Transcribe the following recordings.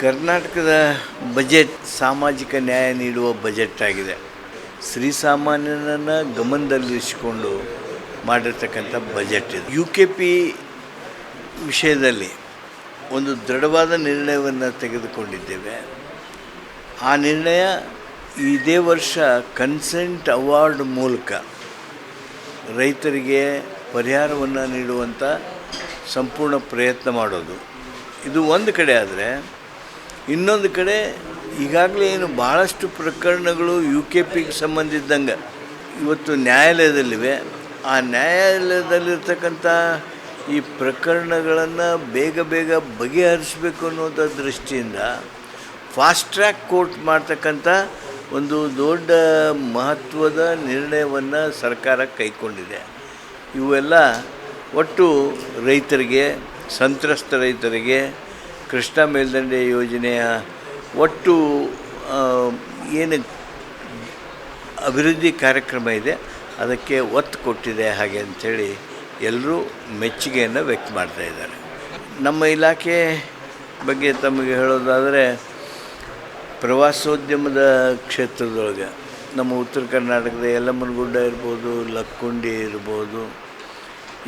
ಕರ್ನಾಟಕದ ಬಜೆಟ್, ಸಾಮಾಜಿಕ ನ್ಯಾಯ ನೀಡುವ ಬಜೆಟ್ ಆಗಿದೆ. ಶ್ರೀಸಾಮಾನ್ಯನನ್ನು ಗಮನದಲ್ಲಿರಿಸಿಕೊಂಡು ಮಾಡಿರ್ತಕ್ಕಂಥ ಬಜೆಟ್ ಇದು. ಯು ಕೆ ಪಿ ವಿಷಯದಲ್ಲಿ ಒಂದು ದೃಢವಾದ ನಿರ್ಣಯವನ್ನು ತೆಗೆದುಕೊಂಡಿದ್ದೇವೆ. ಆ ನಿರ್ಣಯ ಇದೇ ವರ್ಷ ಕನ್ಸೆಂಟ್ ಅವಾರ್ಡ್ ಮೂಲಕ ರೈತರಿಗೆ ಪರಿಹಾರವನ್ನು ನೀಡುವಂಥ ಸಂಪೂರ್ಣ ಪ್ರಯತ್ನ ಮಾಡೋದು. ಇದು ಒಂದು ಕಡೆ ಆದರೆ ಇನ್ನೊಂದು ಕಡೆ ಈಗಾಗಲೇ ಏನು ಭಾಳಷ್ಟು ಪ್ರಕರಣಗಳು ಯು ಕೆ ಪಿಗೆ ಸಂಬಂಧಿದ್ದಂಗೆ ಇವತ್ತು ನ್ಯಾಯಾಲಯದಲ್ಲಿವೆ. ಆ ನ್ಯಾಯಾಲಯದಲ್ಲಿರ್ತಕ್ಕಂಥ ಈ ಪ್ರಕರಣಗಳನ್ನು ಬೇಗ ಬೇಗ ಬಗೆಹರಿಸಬೇಕು ಅನ್ನೋದ ದೃಷ್ಟಿಯಿಂದ ಫಾಸ್ಟ್ ಟ್ರ್ಯಾಕ್ ಕೋರ್ಟ್ ಮಾಡ್ತಕ್ಕಂಥ ಒಂದು ದೊಡ್ಡ ಮಹತ್ವದ ನಿರ್ಣಯವನ್ನು ಸರ್ಕಾರ ಕೈಗೊಂಡಿದೆ. ಇವೆಲ್ಲ ಒಟ್ಟು ರೈತರಿಗೆ, ಸಂತ್ರಸ್ತ ರೈತರಿಗೆ ಕೃಷ್ಣ ಮೇಲ್ದಂಡೆ ಯೋಜನೆಯ ಒಟ್ಟು ಏನು ಅಭಿವೃದ್ಧಿ ಕಾರ್ಯಕ್ರಮ ಇದೆ, ಅದಕ್ಕೆ ಒತ್ತು ಕೊಟ್ಟಿದೆ ಹಾಗೆ ಅಂಥೇಳಿ ಎಲ್ಲರೂ ಮೆಚ್ಚುಗೆಯನ್ನು ವ್ಯಕ್ತ ಮಾಡ್ತಾ ಇದ್ದಾರೆ. ನಮ್ಮ ಇಲಾಖೆ ಬಗ್ಗೆ ತಮಗೆ ಹೇಳೋದಾದರೆ, ಪ್ರವಾಸೋದ್ಯಮದ ಕ್ಷೇತ್ರದೊಳಗೆ ನಮ್ಮ ಉತ್ತರ ಕರ್ನಾಟಕದ ಯಲ್ಲಮ್ಮನಗುಡ್ಡ ಇರ್ಬೋದು, ಲಕ್ಕುಂಡಿ ಇರ್ಬೋದು,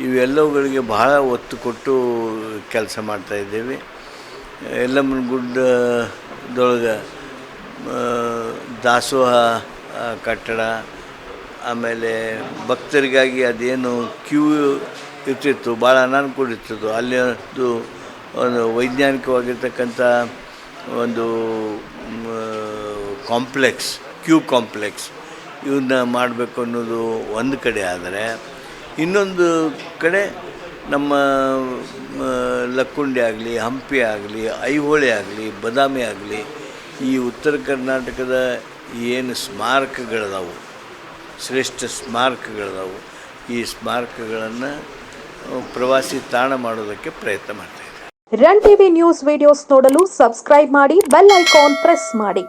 ಇವೆಲ್ಲವುಗಳಿಗೆ ಬಹಳ ಒತ್ತು ಕೊಟ್ಟು ಕೆಲಸ ಮಾಡ್ತಾ ಇದ್ದೇವೆ ಯಲ್ಲಮ್ಮನಗುಡ್ಡದೊಳಗೆ ಆ, ದಾಸೋಹ ಕಟ್ಟಡ ಆಮೇಲೆ ಭಕ್ತರಿಗಾಗಿ ಅದೇನು ಕ್ಯೂ ಇರ್ತಿತ್ತು ಭಾಳ ಅನಾನುಕೂಲ ಇರ್ತಿತ್ತು ಅಲ್ಲಿ ಒಂದು ಒಂದು ವೈಜ್ಞಾನಿಕವಾಗಿರ್ತಕ್ಕಂಥ ಒಂದು ಕಾಂಪ್ಲೆಕ್ಸ್ ಕ್ಯೂ ಕಾಂಪ್ಲೆಕ್ಸ್ ಇವನ್ನ ಮಾಡಬೇಕು ಅನ್ನೋದು ಒಂದು ಕಡೆ ಆದರೆ ಇನ್ನೊಂದು ಕಡೆ ನಮ್ಮ ಲಕ್ಕುಂಡಿ ಆಗಲಿ, ಹಂಪಿ ಆಗಲಿ, ಐಹೊಳೆ ಆಗಲಿ, ಬದಾಮಿ ಆಗಲಿ, ಈ ಉತ್ತರ ಕರ್ನಾಟಕದ ಏನು ಸ್ಮಾರಕಗಳಿದಾವು, ಶ್ರೇಷ್ಠ ಸ್ಮಾರಕಗಳಿದಾವು, ಈ ಸ್ಮಾರಕಗಳನ್ನು ಪ್ರವಾಸಿ ತಾಣ ಮಾಡೋದಕ್ಕೆ ಪ್ರಯತ್ನ ಮಾಡ್ತಾಯಿದ್ದಾರೆ ರನ್ ಟಿವಿ ನ್ಯೂಸ್ ವಿಡಿಯೋಸ್ ನೋಡಲು ಸಬ್ಸ್ಕ್ರೈಬ್ ಮಾಡಿ, ಬೆಲ್ ಐಕಾನ್ ಪ್ರೆಸ್ ಮಾಡಿ.